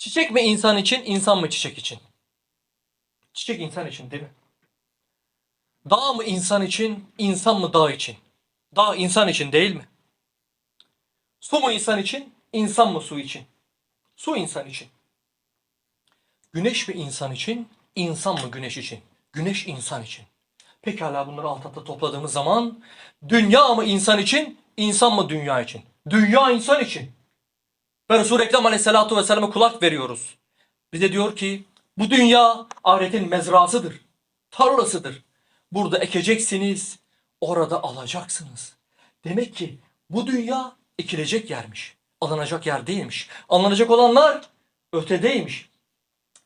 Çiçek mi insan için, insan mı çiçek için? Çiçek insan için değil mi? Dağ mı insan için, insan mı dağ için? Dağ insan için değil mi? Su mu insan için, insan mı su için? Su insan için. Güneş mi insan için, insan mı güneş için? Güneş insan için. Pekala bunları alt alta topladığımız zaman dünya mı insan için, insan mı dünya için? Dünya insan için. Ve Resul-i Ekrem Aleyhisselatü Vesselam'a kulak veriyoruz. Bize diyor ki bu dünya ahiretin mezrasıdır, tarlasıdır. Burada ekeceksiniz, orada alacaksınız. Demek ki bu dünya ekilecek yermiş. Alınacak yer değilmiş. Alınacak olanlar ötedeymiş.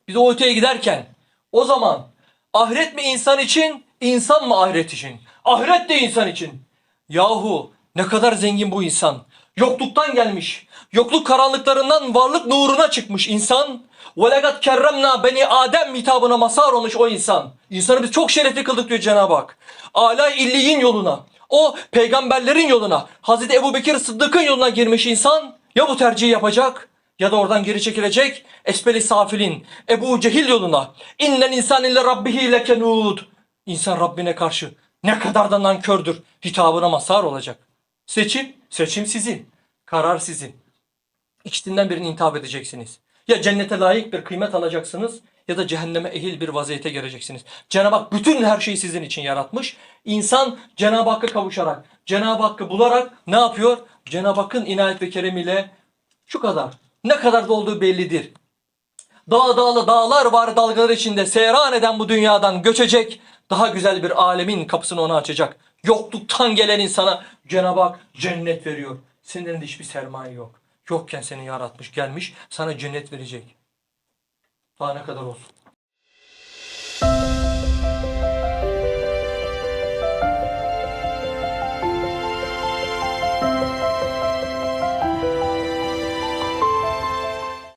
Biz o öteye giderken o zaman ahiret mi insan için, insan mı ahiret için? Ahiret de insan için. Yahu ne kadar zengin bu insan. Yokluktan gelmiş. Yokluk karanlıklarından varlık nuruna çıkmış insan. وَلَقَدْ kerremna beni Adem hitabına mazhar olmuş o insan. İnsanı biz çok şerefli kıldık diyor Cenab-ı Hak. Ala illiyin yoluna, o peygamberlerin yoluna, Hazreti Ebu Bekir Sıddık'ın yoluna girmiş insan ya bu tercihi yapacak ya da oradan geri çekilecek. Esbeli safilin, Ebu Cehil yoluna. İnnen insan ille rabbihi lekenud. İnsan Rabbine karşı ne kadar da nankördür hitabına mazhar olacak. Seçim, seçim sizin. Karar sizin. İkisinden birini intihap edeceksiniz. Ya cennete layık bir kıymet alacaksınız ya da cehenneme ehil bir vaziyete geleceksiniz. Cenab-ı Hak bütün her şeyi sizin için yaratmış. İnsan Cenab-ı Hakk'a kavuşarak, Cenab-ı Hakk'ı bularak ne yapıyor? Cenab-ı Hakk'ın inayet ve keremiyle şu kadar. Ne kadar da olduğu bellidir. Dağ dağlı dağlar var dalgalar içinde seyran eden bu dünyadan göçecek. Daha güzel bir alemin kapısını ona açacak. Yokluktan gelen insana Cenab-ı Hak cennet veriyor. Senin elinde hiçbir sermaye yok. Yokken seni yaratmış gelmiş sana cennet verecek. Daha ne kadar olsun.